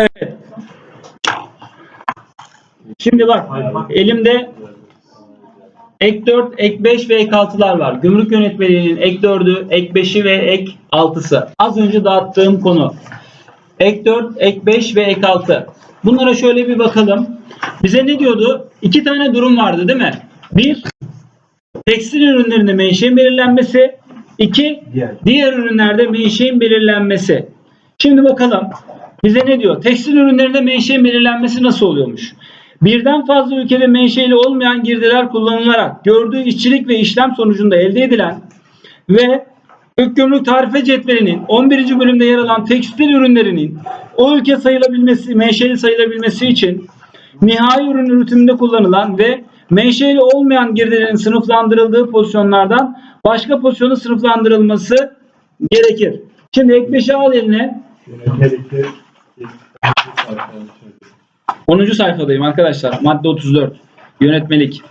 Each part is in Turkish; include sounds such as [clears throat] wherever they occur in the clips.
Evet. Şimdi bak elimde ek 4, ek 5 ve ek 6'lar var. Gümrük yönetmeliğinin ek 4'ü, ek 5'i ve ek 6'sı. Az önce dağıttığım konu. Ek 4, ek 5 ve ek 6. Bunlara şöyle bir bakalım. Bize ne diyordu? İki tane durum vardı değil mi? Bir, tekstil ürünlerinde menşein belirlenmesi. İki, Diğer. diğer ürünlerde menşein belirlenmesi. Şimdi bakalım bize ne diyor? Tekstil ürünlerinde menşein belirlenmesi nasıl oluyormuş? Birden fazla ülkede menşeli olmayan girdiler kullanılarak gördüğü işçilik ve işlem sonucunda elde edilen ve Türk Gümrük Tarife Cetveli'nin 11. bölümde yer alan tekstil ürünlerinin o ülke sayılabilmesi, menşeli sayılabilmesi için nihai ürün üretiminde kullanılan ve menşeli olmayan girdilerin sınıflandırıldığı pozisyonlardan başka pozisyona sınıflandırılması gerekir. Şimdi ek 5'i al eline. Yönetmelikte 10. sayfadayım arkadaşlar. Madde 34. Yönetmelik.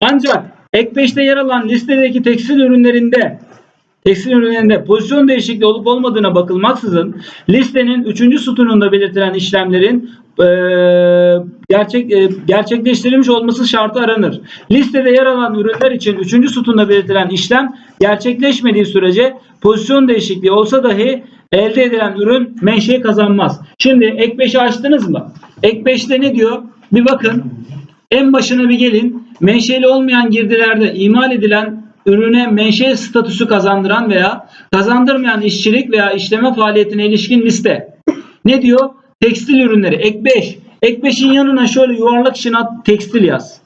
Ancak ek 5'te yer alan listedeki tekstil ürünlerinde tekstil ürünlerinde pozisyon değişikliği olup olmadığına bakılmaksızın listenin 3. sütununda belirtilen işlemlerin gerçek gerçekleştirilmiş olması şartı aranır. Listede yer alan ürünler için 3. sütunda belirtilen işlem gerçekleşmediği sürece pozisyon değişikliği olsa dahi elde edilen ürün menşe kazanmaz. Şimdi ek 5'i açtınız mı? Ek 5'te ne diyor? Bir bakın. En başına bir gelin. Menşeli olmayan girdilerde imal edilen ürüne menşe statüsü kazandıran veya kazandırmayan işçilik veya işleme faaliyetine ilişkin liste. Ne diyor? Tekstil ürünleri. Ek 5. Ek 5'in yanına şöyle yuvarlak için at tekstil yaz.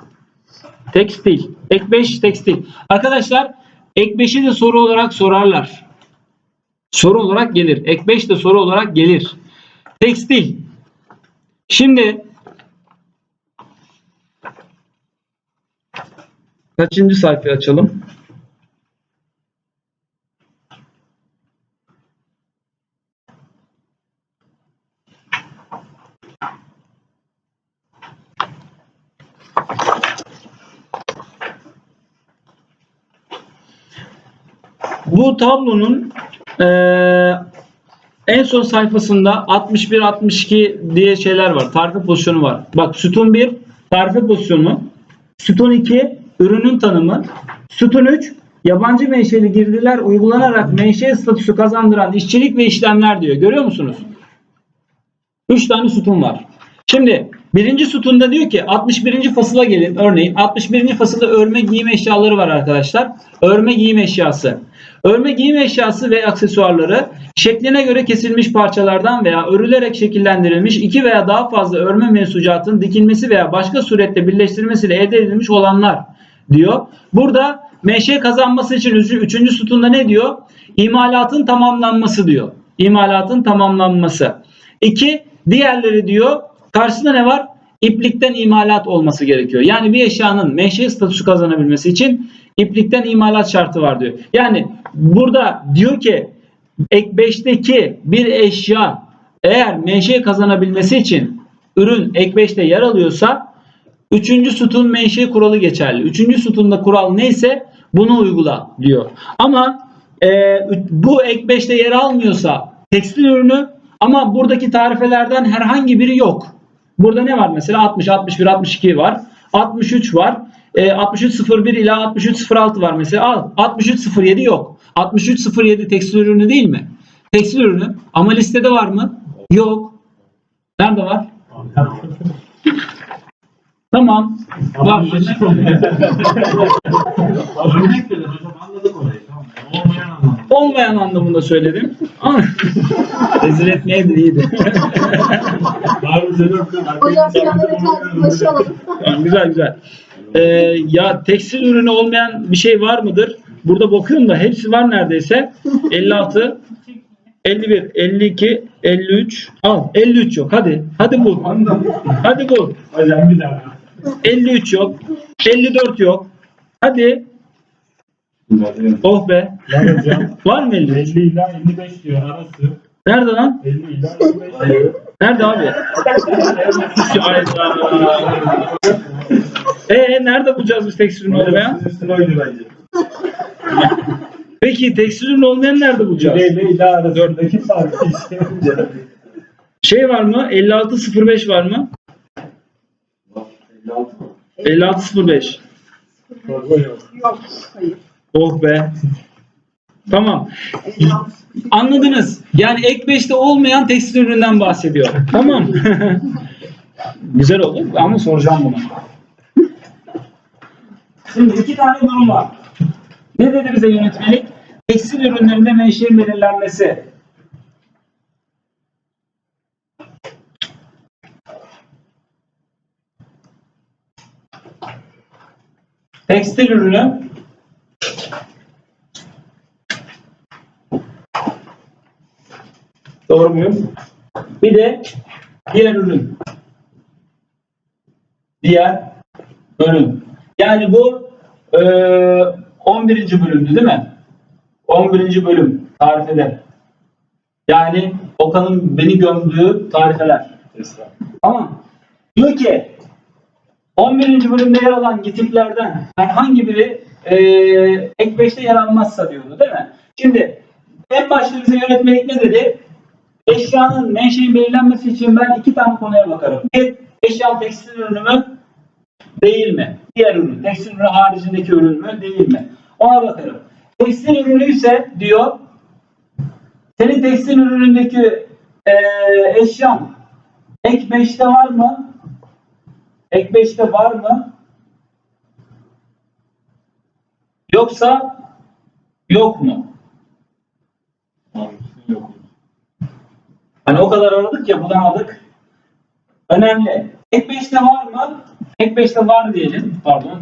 Tekstil. Ek 5 tekstil. Arkadaşlar ek 5'i de soru olarak sorarlar. Soru olarak gelir. Ek 5 de soru olarak gelir. Tekstil. Şimdi kaçıncı sayfayı açalım? Bu tablonun eee, en son sayfasında 61-62 diye şeyler var. Tarife pozisyonu var. Bak sütun 1 tarife pozisyonu. Sütun 2 ürünün tanımı. Sütun 3 yabancı menşeli girdiler uygulanarak menşe statüsü kazandıran işçilik ve işlemler diyor. Görüyor musunuz? 3 tane sütun var. Şimdi birinci sütunda diyor ki 61. fasıla gelin. Örneğin 61. fasılda örme giyim eşyaları var arkadaşlar. Örme giyim eşyası. Örme giyim eşyası ve aksesuarları şekline göre kesilmiş parçalardan veya örülerek şekillendirilmiş iki veya daha fazla örme mensucatın dikilmesi veya başka surette birleştirilmesiyle elde edilmiş olanlar diyor. Burada menşe kazanması için üçü- üçüncü sütunda ne diyor? İmalatın tamamlanması diyor. İmalatın tamamlanması. İki, diğerleri diyor karşısında ne var? İplikten imalat olması gerekiyor. Yani bir eşyanın menşe statüsü kazanabilmesi için iplikten imalat şartı var diyor. Yani burada diyor ki ek 5'teki bir eşya eğer menşe kazanabilmesi için ürün ek 5'te yer alıyorsa Üçüncü sütun menşe kuralı geçerli. Üçüncü sütunda kural neyse bunu uygula diyor. Ama e, bu ek 5'te yer almıyorsa tekstil ürünü ama buradaki tarifelerden herhangi biri yok. Burada ne var mesela 60, 61, 62 var. 63 var. E, 6301 ila 6306 var mesela. Al 6307 yok. 6307 tekstil ürünü değil mi? Tekstil ürünü ama listede var mı? Yok. Nerede var? Tamam. Var. Örnek orayı. Tamam. Olmayan anlamda. Olmayan anlamında söyledim. Ama rezil etmeye de iyiydi. Canım? Hocam planları güzel güzel. Ee, ya tekstil ürünü olmayan bir şey var mıdır? Burada bakıyorum da hepsi var neredeyse. 56, 51, 52, 53. Al 53 yok. Hadi. Hadi bul. Hadi bul. Hocam bir daha. 53 yok. 54 yok. Hadi. Oh be. Var hocam. Var mı 53? 50 ila 55 diyor arası. Nerede lan? 50 ila 55 diyor. Nerede abi? Hayda. Ee nerede bulacağız biz tekstil ürünü olmayan? Üstüne oynuyor bence. Peki tekstil ürünü olmayan nerede bulacağız? 50 ila arasındaki farkı işte. Şey var mı? 5605 var mı? 56 mı? 5605. Yok. Hayır. Oh be. Tamam. 56. Anladınız. Yani ek 5'te olmayan tekstil üründen bahsediyor. Tamam. [laughs] Güzel oldu ama soracağım bunu. Şimdi iki tane durum var. Ne dedi bize yönetmelik? Tekstil ürünlerinde menşein belirlenmesi. Tekstil ürünü Doğru muyum? Bir de diğer ürün. Diğer bölüm. Yani bu eee 11. bölümdü değil mi? 11. bölüm tarifede. Yani Okan'ın beni gömdüğü tarifeler. Tamam. Diyor ki 11. bölümde yer alan getiplerden herhangi biri eee ek 5'te yer almazsa diyordu değil mi? Şimdi en başta bize yönetmelik ne dedi? Eşyanın menşein belirlenmesi için ben iki tane konuya bakarım. Bir, eşya tekstil ürünü mü? Değil mi? Diğer ürün. Tekstil ürünü haricindeki ürün mü? Değil mi? Ona bakarım. Tekstil ürünü ise diyor senin tekstil ürünündeki eee eşyan ek 5'te var mı? Ek 5'te var mı? Yoksa yok mu? Yok. Hani o kadar aradık ya bulamadık. Önemli. Ek 5'te var mı? Ek 5'te var diyelim. Pardon.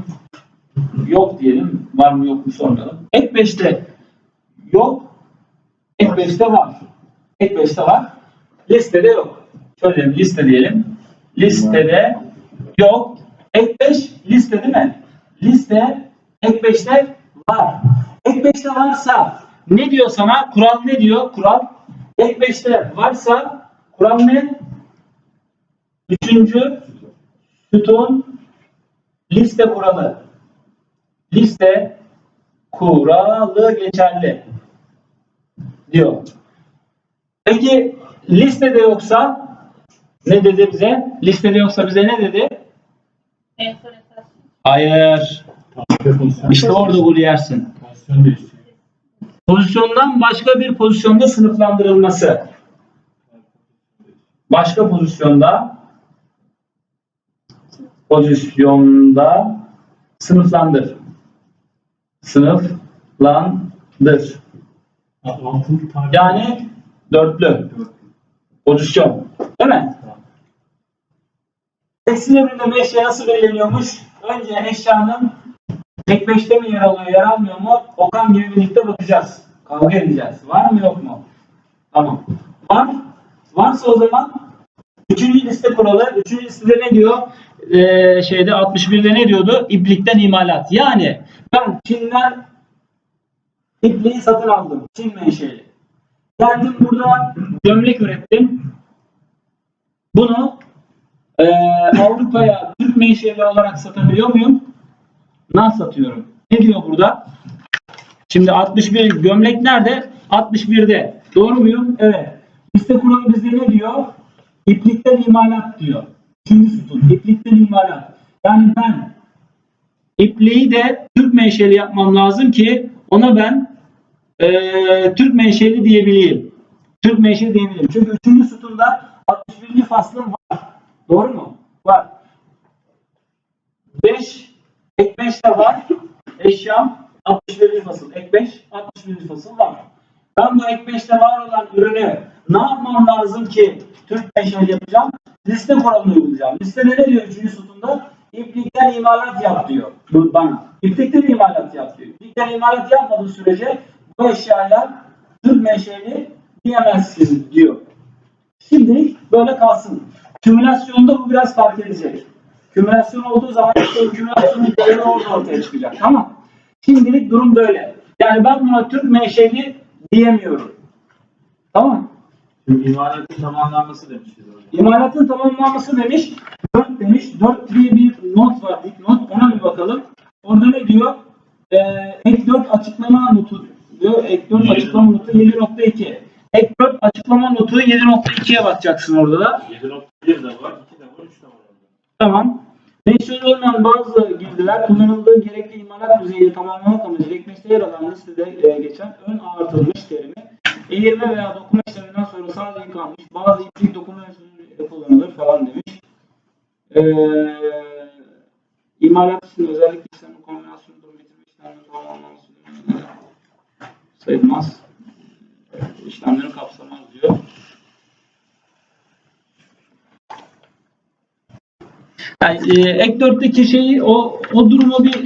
Yok diyelim. Var mı yok mu sormayalım. Ek 5'te yok. Ek 5'te var. Ek 5'te var. Listede yok. Şöyle bir liste diyelim. Listede yok. Ek 5 liste değil mi? Liste ek 5'te var. Ek 5'te varsa ne diyor sana? Kural ne diyor? Kural ek 5'te varsa kural ne? Üçüncü sütun liste kuralı. Liste kuralı geçerli diyor. Peki listede yoksa ne dedi bize? Listede yoksa bize ne dedi? Hayır. İşte orada gol yersin. Pozisyondan başka bir pozisyonda sınıflandırılması. Başka pozisyonda pozisyonda sınıflandır. Sınıflandır. Yani dörtlü pozisyon. Değil mi? Tekstil üründe meşe nasıl belirleniyormuş? Önce eşyanın tek beşte mi yer alıyor, yer almıyor mu? Okan gibi birlikte bakacağız. Kavga edeceğiz. Var mı yok mu? Tamam. Var. Varsa o zaman üçüncü liste kuralı. Üçüncü listede ne diyor? Ee, şeyde 61'de ne diyordu? İplikten imalat. Yani ben Çin'den ipliği satın aldım. Çin menşeli. Geldim burada gömlek ürettim. Bunu eee, Avrupa'ya Türk menşeli olarak satabiliyor muyum? Nasıl satıyorum? Ne diyor burada? Şimdi 61 gömlek nerede? 61'de. Doğru muyum? Evet. Liste kuralı bizde ne diyor? İplikten imalat diyor. Üçüncü sütun. İplikten imalat. Yani ben ipliği de Türk menşeli yapmam lazım ki ona ben eee, Türk menşeli diyebileyim. Türk menşeli diyebilirim. Çünkü üçüncü sütunda 61. faslım var. Doğru mu? Var. 5 ek 5 de var. Eşyam 61. fasıl. Ek 5 61. fasıl var. Ben bu ek 5'te var olan ürünü ne yapmam lazım ki Türk menşeli yapacağım? Liste kuralını uygulayacağım. Listede ne diyor 3. sütunda? İplikten imalat yap diyor bu bana. İplikten imalat yap diyor. İplikten imalat yapmadığı sürece bu eşyaya Türk menşeli diyemezsin diyor. Şimdilik böyle kalsın. Kümülasyonda bu biraz fark edecek. Kümülasyon olduğu zaman işte o kümülasyonun değeri orada ortaya çıkacak. Tamam. Şimdilik durum böyle. Yani ben buna Türk menşeli diyemiyorum. Tamam. Şimdi imalatın tamamlanması hocam. İmalatın tamamlanması demiş. 4 demiş. 4 diye bir not var. İlk not. Ona bir bakalım. Orada ne diyor? Ee, ek 4 açıklama notu diyor. Ek 4 Yedi. açıklama notu 7.2. Ek 4 açıklama notu 7.2'ye bakacaksın orada da. 7.1 de var, 2 de var, 3 de var orada. Tamam. Menşeli olmayan bazı girdiler kullanıldığı gerekli imalat düzeyi tamamlamak amacıyla ekmekte yer alan listede e, geçen ön ağırtılmış terimi eğirme veya dokuma işleminden sonra sadece yıkanmış bazı iplik dokuma yöntemleri kullanılır falan demiş. Ee, imalat için özellikle işlemin kombinasyonu durum bitirme işleminin tamamlanması sayılmaz. Ee, işlemleri kapsamaz diyor. Yani, e, ek 4'teki şeyi o, o durumu bir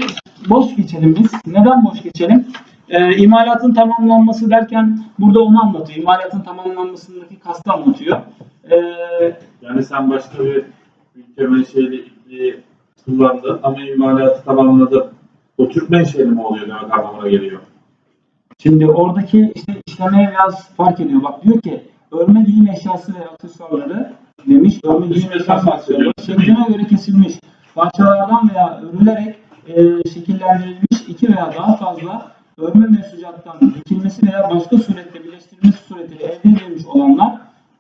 boş geçelim biz. Neden boş geçelim? E, imalatın tamamlanması derken burada onu anlatıyor. İmalatın tamamlanmasındaki kastı anlatıyor. E, Yani sen başka bir ülke menşeli ipliği kullandın ama imalatı tamamladın. O Türk menşeli mi oluyor demek anlamına geliyor. şimdi oradaki işte işlemeye biraz fark ediyor. Bak diyor ki örme giyim eşyası ve aksesuarları demiş. Örme aksesuarları bahsediyor. şekline göre kesilmiş. Parçalardan veya örülerek e, şekillendirilmiş iki veya daha fazla örme mensucattan dikilmesi veya başka surette birleştirilmesi suretiyle elde edilmiş olanlar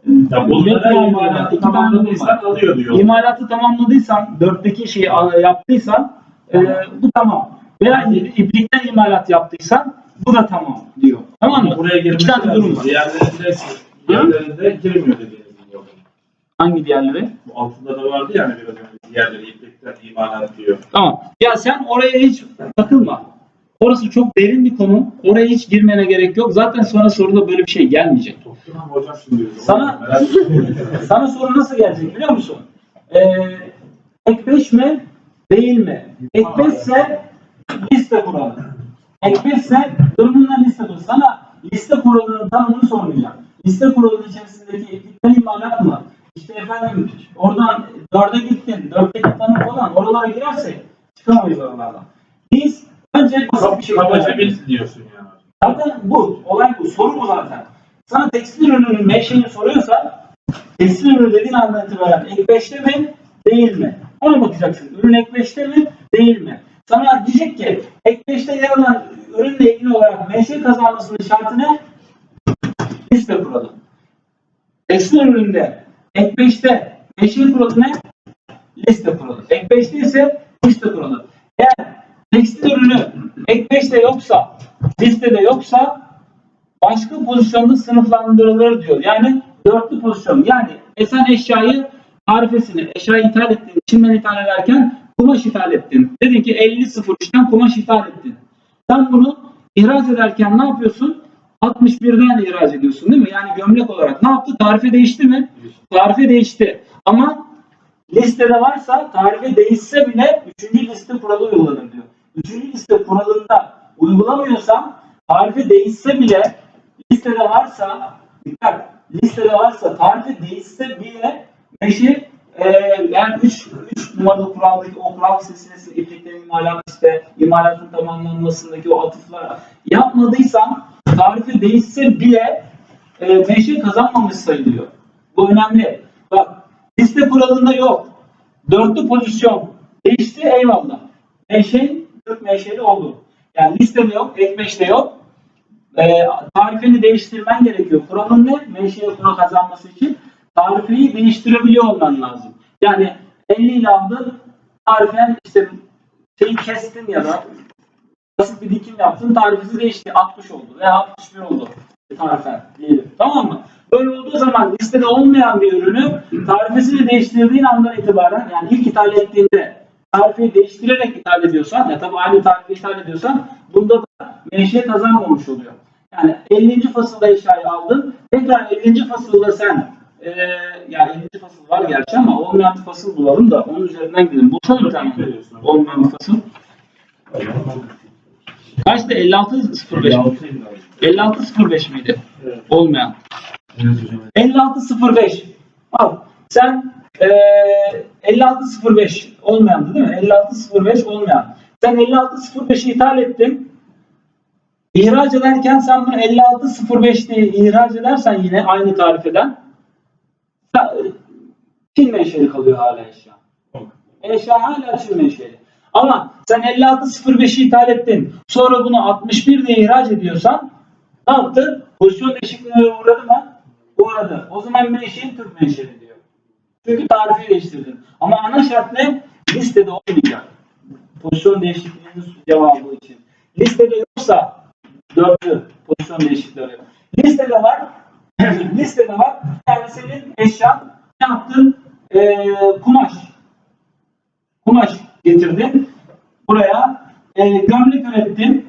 e, Ya bunlara imalatı iki tamamladıysan alıyor diyor. İmalatı tamamladıysan, dörtteki şeyi yaptıysan e, bu tamam. Veya iplikten imalat yaptıysan bu da tamam diyor. Tamam mı? Buraya İki girmesi tane durum var. Diğerlerinde, diğerlerinde girmiyor gibi. Hangi diğerleri? Bu altında da vardı yani biraz önce diğerleri iplikten imalat diyor. Tamam. Ya sen oraya hiç takılma. Orası çok derin bir konu. Oraya hiç girmene gerek yok. Zaten sonra soruda böyle bir şey gelmeyecek. Toplam hocam şimdi. Sana-. [laughs] Sana soru nasıl gelecek biliyor musun? Ee, ek 5 mi? Değil mi? Ek 5 ise liste kuralı. Ek 5 ise durumundan liste kuralı. Sana liste kuralının tanımını sormayacağım. Liste kuralının içerisindeki iplikten imalat mı? İşte efendim oradan 4'e gittin. 4'teki tanım falan oralara girersek çıkamayız oralardan. Biz önce basit bir şey Kabaca bil diyorsun yani. Zaten bu. Olay bu. Soru bu zaten. Sana tekstil ürününün menşeini soruyorsa tekstil ürünü dediğin andan itibaren ek 5'te mi değil mi? Ona bakacaksın. Ürün ek 5'te mi değil mi? Sana diyecek ki ek 5'te yer alan ürünle ilgili olarak menşe kazanmasının şartı ne? Liste kuralı. Tekstil üründe ek 5'te menşe kuralı ne? Liste kuralı. Ek 5'te ise liste kuralı. Eğer tekstil ürünü ek 5'te yoksa, listede yoksa başka pozisyonda sınıflandırılır diyor. Yani dörtlü pozisyon. Yani e sen eşyayı tarifesini, eşyayı ithal ettin, Çin'den ithal ederken kumaş ithal ettin. Dedin ki 50.03'ten kumaş ithal ettin. Sen bunu ihraç ederken ne yapıyorsun? 61'den ihraç ediyorsun değil mi? Yani gömlek olarak. Ne yaptı? Tarife değişti mi? Tarife değişti. Ama listede varsa tarife değişse bile 3. liste kuralı uygulanır diyor. 3. liste kuralında uygulamıyorsan tarife değişse bile listede varsa dikkat listede varsa tarife değişse bile meşi e, yani 3 3 numaralı kuraldaki o kural silsilesi ipliklerin imalat işte imalatın tamamlanmasındaki o atıflar yapmadıysan tarife değişse bile e, meşe kazanmamış sayılıyor. Bu önemli. Bak liste kuralında yok. Dörtlü pozisyon değişti eyvallah. Meşe Türk meşeli oldu. Yani listede yok, ek meşte yok. E, tarifeni değiştirmen gerekiyor. Kuralın ne? Menşeye kura kazanması için tarifeyi değiştirebiliyor olman lazım. Yani 50 ile aldın, tarifen işte şeyi kestin ya da basit bir dikim yaptın, tarifesi değişti. 60 oldu veya 61 oldu tarifen diyelim. Tamam mı? Böyle olduğu zaman listede olmayan bir ürünü tarifesini değiştirdiğin andan itibaren yani ilk ithal ettiğinde tarifeyi değiştirerek ithal ediyorsan ya tabii aynı tarifi ithal ediyorsan bunda da menşe kazanmamış oluyor. Yani 50. fasılda eşyayı aldın. Tekrar 50. fasılda sen e, yani 50. fasıl var gerçi ama olmayan bir fasıl bulalım da onun üzerinden gidelim. Bulsana bir tane olmayan bir fasıl. Kaçtı? 56.05 mi? 56.05 miydi? Evet. Olmayan. 56.05. Al. Sen eee 56.05 olmayandı değil mi? 56.05 olmayan. Sen 56.05'i ithal ettin. İhraç ederken sen bunu 56.05 diye ihraç edersen yine aynı tarifeden Çin menşeli kalıyor hala eşya. Eşya hala Çin menşeli. Ama sen 56.05'i ithal ettin. Sonra bunu 61 diye ihraç ediyorsan ne yaptın? Pozisyon değişikliğine uğradı mı? Uğradı. O zaman menşein Türk menşeli diyor. Çünkü tarifi değiştirdin. Ama ana şart ne? Listede olmayacak. Pozisyon değişikliğinin cevabı için. Listede yoksa dörtlü pozisyon değişiklikleri. Listede var. [laughs] listede var. Yani senin eşyan ne yaptın? Ee, kumaş. Kumaş getirdin. Buraya e, gömlek ürettin.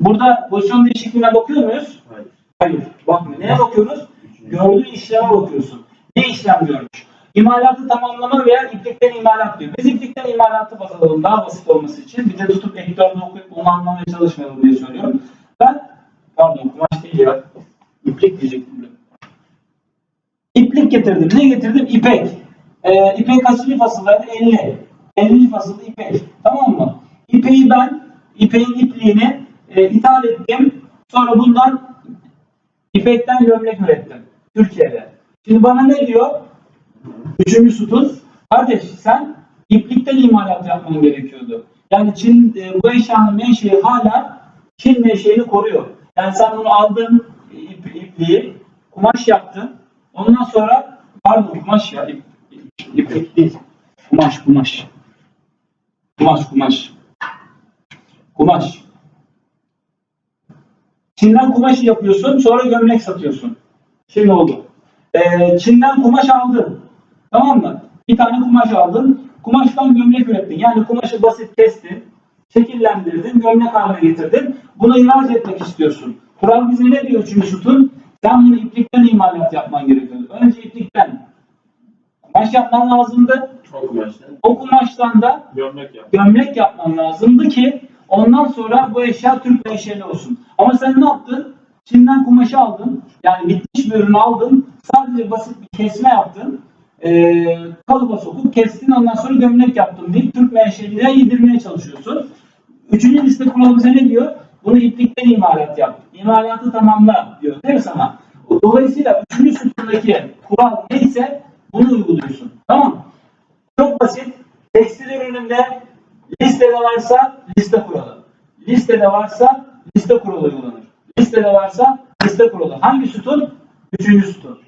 Burada pozisyon değişikliğine bakıyor muyuz? Hayır. Hayır. Bakmıyor. Neye bakıyoruz? Gördüğü işleme bakıyorsun. Ne işlem görmüş? İmalatı tamamlama veya iplikten imalat diyor. Biz iplikten imalatı baz alalım daha basit olması için. Bir de tutup ektörde okuyup onu anlamaya çalışmayalım diye söylüyorum. Ben, pardon kumaş değil ya. İplik diyecektim. İplik getirdim. Ne getirdim? İpek. Ee, ipek kaçıncı fasıldaydı? 50. 50. fasılda ipek. Tamam mı? İpeği ben, ipeğin ipliğini e, ithal ettim. Sonra bundan İpekten gömlek ürettim. Türkiye'de. Şimdi bana ne diyor? Üçüncü sütun. Kardeş sen iplikten imalat yapman gerekiyordu. Yani Çin e, bu eşyanın menşei hala Çin menşeini koruyor. Yani sen bunu aldın ip, ipliği, kumaş yaptın. Ondan sonra pardon kumaş ya ip, ip- iplik değil. Kumaş kumaş. Kumaş kumaş. Kumaş. Çin'den kumaş yapıyorsun, sonra gömlek satıyorsun. Şimdi oldu. Ee, Çin'den kumaş aldın. Tamam mı? Bir tane kumaş aldın. Kumaştan gömlek ürettin. Yani kumaşı basit kestin, şekillendirdin, gömlek haline getirdin. Bunu ihraç etmek istiyorsun. Kural bize ne diyor çünkü sütun? Sen bunu iplikten imalat yapman gerekiyordu. Kumaş yapman lazımdı. O kumaştan da Gömlek yap. gömlek yapman lazımdı ki ondan sonra bu eşya Türk menşeli olsun. Ama sen ne yaptın? Çin'den kumaşı aldın. Yani bitmiş bir ürünü aldın. Sadece basit bir kesme yaptın. Ee, kalıba sokup kestin ondan sonra gömlek yaptım deyip Türk menşeliğine yedirmeye çalışıyorsun. Üçüncü liste kuralı bize ne diyor? Bunu iplikten imalat yap. İmalatı tamamla diyor değil mi sana? Dolayısıyla üçüncü sütundaki kural neyse bunu uyguluyorsun. Tamam? Çok basit. Tekstil ürününde listede varsa liste kuralı. Listede varsa liste kuralı uygulanır. Listede varsa liste kuralı. Hangi sütun? Üçüncü sütun.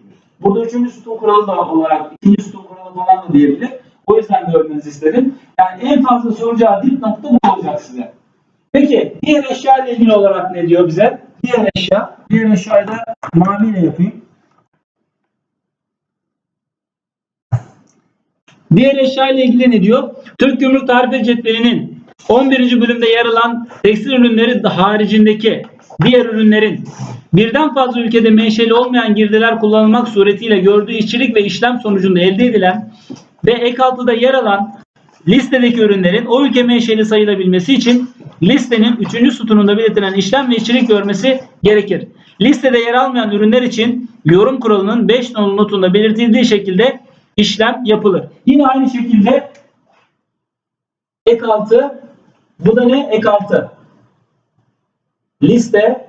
Burada üçüncü sütun kuralı da olarak ikinci sütun kuralı falan da diyebilir. O yüzden görmenizi istedim. Yani en fazla soracağı dip nokta bu olacak size. Peki diğer eşya ile ilgili olarak ne diyor bize? Diğer eşya. Diğer eşyayı da maviyle yapayım. Diğer eşya ile ilgili ne diyor? Türk Gümrük Tarife Cetveli'nin 11. bölümde yer alan tekstil ürünleri haricindeki diğer ürünlerin birden fazla ülkede menşeli olmayan girdiler kullanılmak suretiyle gördüğü işçilik ve işlem sonucunda elde edilen ve ek altıda yer alan listedeki ürünlerin o ülke menşeli sayılabilmesi için listenin 3. sütununda belirtilen işlem ve işçilik görmesi gerekir. Listede yer almayan ürünler için yorum kuralının 5 nolu notunda belirtildiği şekilde işlem yapılır. Yine aynı şekilde ek altı bu da ne? Ek altı. Liste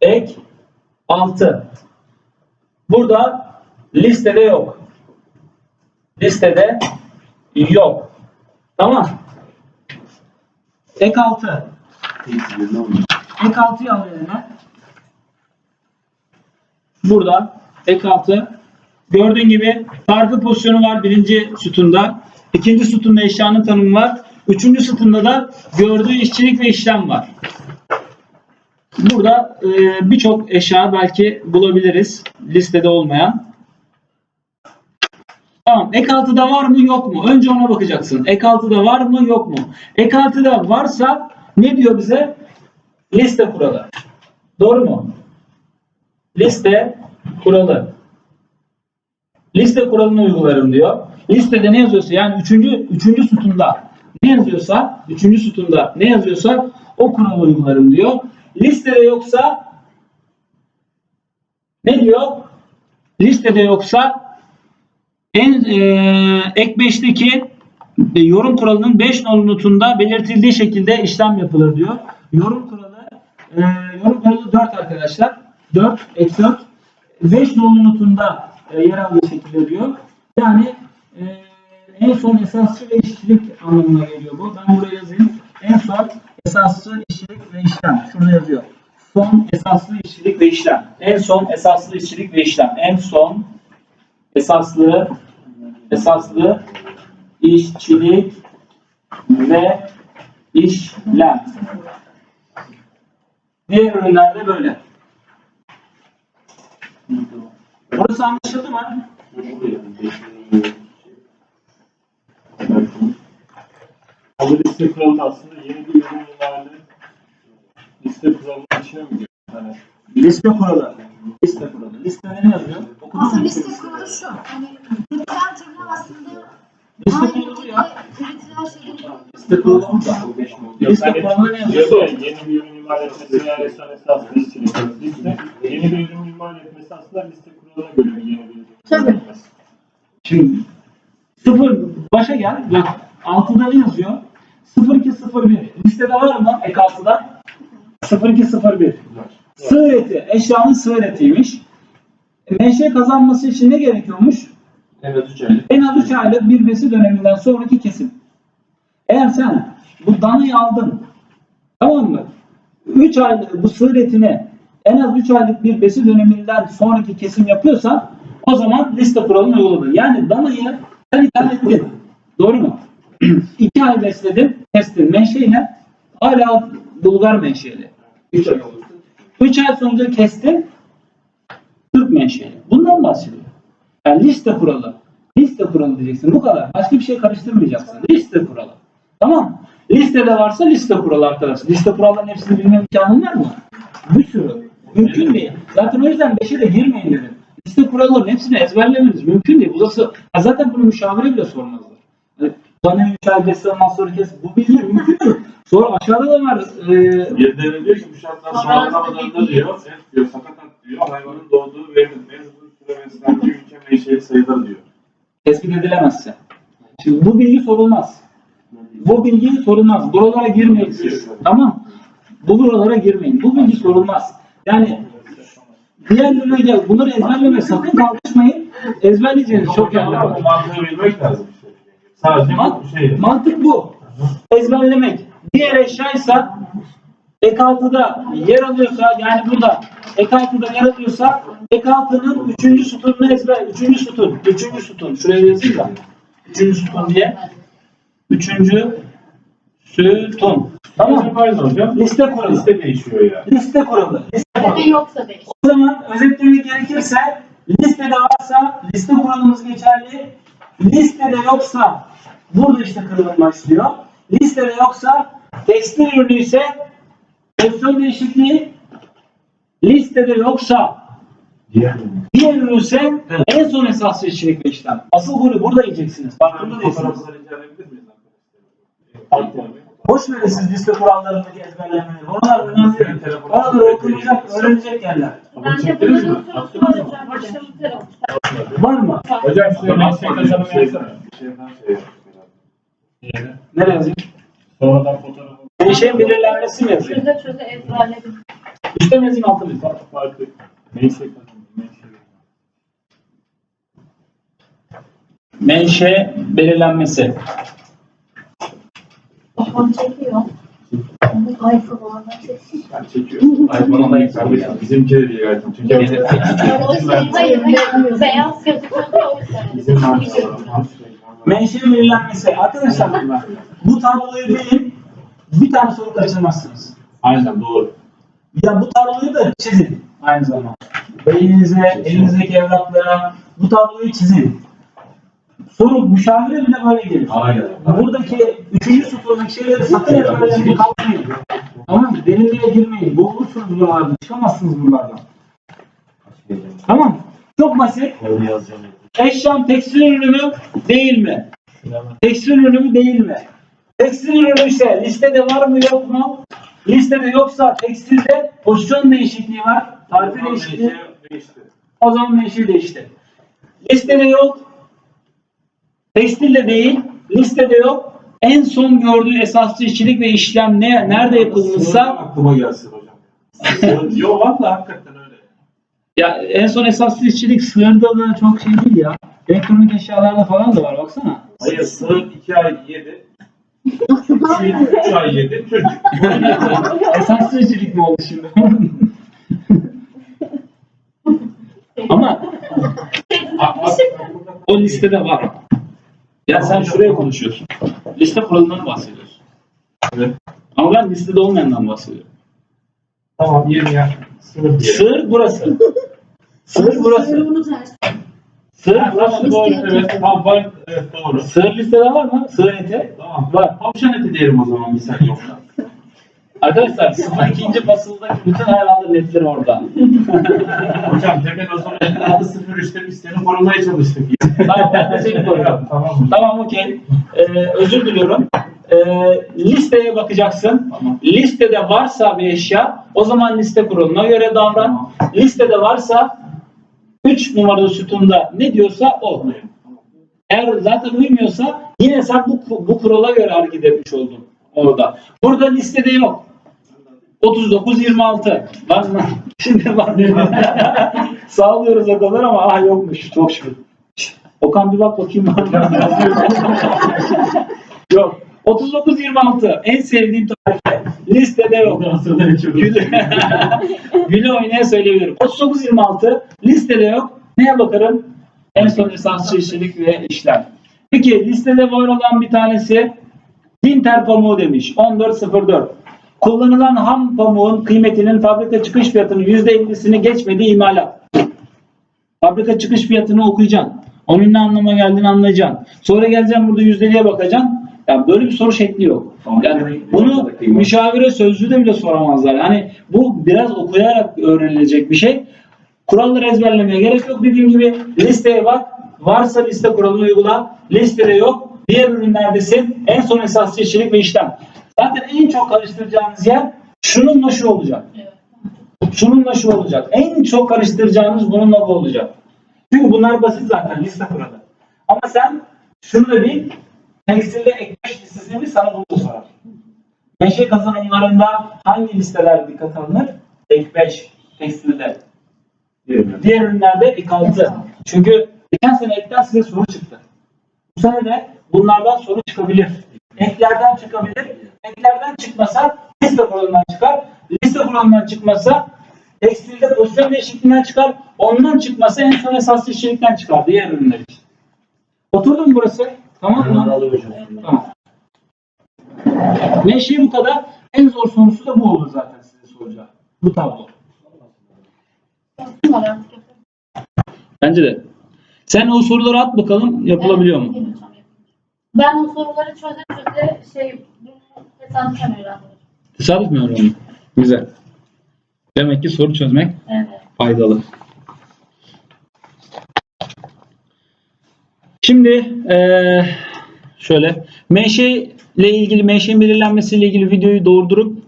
ek altı. Burada listede yok. Listede yok. Tamam. Ek altı. Ek altıyı al eline. Burada ek altı. Gördüğün gibi tarifı pozisyonu var birinci sütunda. İkinci sütunda eşyanın tanımı var. Üçüncü sütunda da gördüğü işçilik ve işlem var. Burada e, birçok eşya belki bulabiliriz listede olmayan. Tamam. Ek altıda var mı yok mu? Önce ona bakacaksın. Ek altıda var mı yok mu? Ek altıda varsa ne diyor bize? Liste kuralı. Doğru mu? Liste kuralı. Liste kuralını uygularım diyor. Listede ne yazıyorsa yani üçüncü, üçüncü sütunda ne yazıyorsa, üçüncü sütunda ne yazıyorsa o kuralı uygularım diyor. Listede yoksa ne diyor? Listede yoksa en e, ek 5'teki e, yorum kuralının 5 nolu notunda belirtildiği şekilde işlem yapılır diyor. Yorum kuralı e, yorum kuralı 4 arkadaşlar. 4 ek 4 5 nolu notunda e, yer aldığı şekilde diyor. Yani e, en son esasçı ve işçilik anlamına geliyor bu. Ben buraya yazayım. En son esasçı, işçilik ve işlem. Şurada yazıyor. son esaslı işçilik ve işlem. En son esaslı işçilik ve işlem. En son esaslı esaslı işçilik ve işlem. Diğer ürünlerde böyle. Burası anlaşıldı mı? Ama liste kuralı aslında yeni bir ürün ilanı liste kuralının içine mi giriyor? Hani Liste kuralı. Liste kuralı. Listede ne yazıyor? Okudun Aslında mu? liste kuralı şu. Hani üretilen türlü aslında Liste aynı kuralı ya. üretilen şeyleri Liste kuralı bu da. Liste kuralı ne yazıyor? Yazıyor ya, yeni bir ürün imal etmesi veya restoran işçilik. Liste, yeni bir ürün imal etmesi aslında liste göre ürün Tabii. Şimdi sıfır başa gel. Bak altıda ne yazıyor? 0201. Listede var mı ek altıda? 0201. Sığır eti. Eşyanın sığır etiymiş. Menşe kazanması için ne gerekiyormuş? Evet 3 aylık. En az 3 aylık bir besi döneminden sonraki kesim. Eğer sen bu danayı aldın, tamam mı? 3 aylık bu sığır etine en az 3 aylık bir besi döneminden sonraki kesim yapıyorsan o zaman liste kuralını uyguladın. Yani danayı sen ithal ettin. Doğru mu? [clears throat] 2 ay besledin, kestin. Menşeyle hala Bulgar menşeli. 3 ay oldu. 3 ay sonra kestin, Türk menşeli. Bundan bahsediyor. Yani liste kuralı. Liste kuralı diyeceksin. Bu kadar. Başka bir şey karıştırmayacaksın. Liste kuralı. Tamam. Listede varsa liste kuralı arkadaşlar. Liste kurallarının hepsini bilme imkanın var mı? Bir sürü. Mümkün değil. Zaten o yüzden beşe de girmeyin dedim. Liste kurallarının hepsini ezberlemeniz mümkün değil. Burası, ya zaten bunu müşavire bile sormazlar. Hani bana üç ay besle ondan sonra kes. Bu bilgi mümkün değil. Sonra aşağıda da var. E, Yedide diyor ki bu şartlar sağlanamadığında diyor, et diyor, sakatat diyor, hayvanın doğduğu ve mevzudu süre sınavcı [laughs] ülke menşeli sayılır diyor. tespit edilemezse. Şimdi bu bilgi sorulmaz. Bu bilgi sorulmaz. Buralara girmeyin siz. Tamam. Bu buralara girmeyin. Bu bilgi sorulmaz. Yani diğerlerine gel. Bunları ezberleme sakın kalkışmayın. Ezberleyeceğiniz çok yerler var. mantığı bilmek lazım işte. Sadece Man- bu şey. mantık bu. Ezberlemek. Diğer eşyaysa ek altıda yer alıyorsa yani burada ek altıda yer alıyorsa ek altının üçüncü sütununu ezber. Üçüncü sütun. Üçüncü sütun. Şuraya yazayım da. Üçüncü sütun diye. Üçüncü sütun. Tamam. Hocam. Liste kuralı. Liste değişiyor ya. Liste kuralı. Liste kuralı. Sebebi yoksa değiş. O zaman özetlemek gerekirse listede varsa liste kuralımız geçerli. Listede yoksa burada işte kırılım başlıyor. Listede yoksa tekstil ürünü ise pozisyon değişikliği listede yoksa Diğer diğer ürün ise en son işçilik ve işlem. Asıl golü burada yiyeceksiniz. Farkında değilsiniz. fotoğrafları inceleyebilir miyiz arkadaşlar? Boş verin siz liste kurallarındaki ezberlemeleri. Onlar önemli. Oraları okunacak, öğrenecek yerler. Ben de çektiniz mi? bunun sorusu soracağım. Var mı? Hocam şöyle meslek kazanımı şey. Şeyden şey. Nereye yazayım? Sonradan fotoğrafı Menşein belirlenmesi mi yazayım? Çöze çöze ezberledim. Üstte mi yazayım altta mı farklı. Meslek. Menşe belirlenmesi. Kafam çekiyor. Ay falan çekiyor. Ben çekiyorum. Ay bana da kardeşim. Bizimki de değil gayet. Türkiye'de. Hayır, hayır. Beyaz gözüküyor da o yüzden. Bizim markalar. Menşe belirlenmesi. Arkadaşlar. Bu tabloyu bilin. Bir tane soru kaçırmazsınız. Aynen doğru. Ya bu tabloyu da çizin aynı zamanda. Beyninize, elinizdeki evraklara bu tabloyu çizin. Soru müşavire bile böyle gelir. Aynen. Buradaki üçüncü sütundaki şeyleri sakın ezberlemeye kalkmayın. Tamam mı? Derinliğe girmeyin. Boğulursunuz buralardan. Çıkamazsınız buralardan. Tamam. Çok basit. Eşyam tekstil ürünü mü? Değil mi? Tekstil ürünü mü? Değil mi? Tekstil ürünü ise listede var mı yok mu? Listede yoksa tekstilde pozisyon değişikliği var. Tarife değişikliği. Değişti. O zaman menşe değişti. Listede yok. Tekstilde değil. Listede yok. En son gördüğü esaslı işçilik ve işlem ne, nerede yapılmışsa aklıma gelsin hocam. [laughs] Yok valla hakikaten öyle. ya en son esaslı işçilik sığırda da çok şey değil ya. Elektronik eşyalarda falan da var baksana. Hayır sığır 2 ay yedi. Çay yedi. Türk. Esas sözcülük mü oldu şimdi? [laughs] Ama o listede var. Ya sen şuraya konuşuyorsun. Liste kuralından bahsediyorsun. Evet. Ama ben listede olmayandan bahsediyorum. Tamam yeni ya. Sınır diyelim. Burası. Sığır burası. Bunu ters. Sığır burası. Doğru evet. Tamam var. Evet doğru. Sığır listede var mı? Sığır eti. Tamam. Var. Tavşan eti diyelim o zaman bir sen yoksa. Arkadaşlar ikinci basıldaki bütün hayvanların etleri orada. [laughs] Hocam Temel o zaman adı 03'te biz seni korumaya çalıştık. Tamam ben de seni koruyorum. Tamam? Tamam okey. Ee, özür diliyorum. Ee, listeye bakacaksın. Tamam. Listede varsa bir eşya o zaman liste kuralına göre davran. Listede varsa 3 numaralı sütunda ne diyorsa o. Eğer zaten uymuyorsa yine sen bu, bu kurala göre hareket etmiş oldun orada. Burada listede yok. 39 26. Var mı? Şimdi var. [laughs] Sağlıyoruz o kadar ama ah yokmuş. Çok şükür. Okan bir bak bakayım var mı? [laughs] yok. 39 26. En sevdiğim tarife. Listede yok. Gülü, [laughs] Gülü oynaya söyleyebilirim. 39 26 listede yok. Neye bakarım? En son esas çeşitlilik ve işlem. Peki listede var olan bir tanesi Dinter pamuğu demiş. 1404. Kullanılan ham pamuğun kıymetinin fabrika çıkış fiyatının %50'sini geçmediği imalat. Fabrika çıkış fiyatını okuyacaksın. Onun ne anlama geldiğini anlayacaksın. Sonra geleceksin burada yüzdeliğe bakacaksın. Ya böyle bir soru şekli yok. Yani bunu müşavire sözlüğü bile soramazlar. Yani bu biraz okuyarak öğrenilecek bir şey. Kuralları ezberlemeye gerek yok. Dediğim gibi listeye bak. Varsa liste kuralını uygula. Listede yok. Diğer ürünlerdesin. En son esas çeşitlilik ve işlem. Zaten en çok karıştıracağınız yer şununla şu olacak. Şununla şu olacak. En çok karıştıracağınız bununla bu olacak. Çünkü bunlar basit zaten liste kuralı. Ama sen şunu da bil. Tekstilde ek 5 listesini sana bunu sorar. Meşe kazanımlarında hangi listeler dikkat alınır? Ek 5 tekstilde. Diğer ürünlerde ek 6. Çünkü geçen sene ekten size soru çıktı. Bu sene de bunlardan soru çıkabilir. Eklerden çıkabilir. Eklerden çıkmasa liste kuralından çıkar. Liste kuralından çıkmasa tekstilde pozisyon değişikliğinden çıkar. Ondan çıkmasa en son esas işçilikten çıkar. Diğer ürünler için. Oturdu mu burası? Tamam mı? Tamam. Meşe bu kadar. En zor sorusu da bu olur zaten size soracağı. Bu tablo. Bence de. Sen o soruları at bakalım yapılabiliyor mu? Ben o soruları çöze çöze şey tesadüfen öğrendim. Tesadüf mü öğrendin? Güzel. Demek ki soru çözmek Evet. faydalı. Şimdi eee, şöyle menşe ile ilgili menşenin belirlenmesiyle ilgili videoyu doğurdurup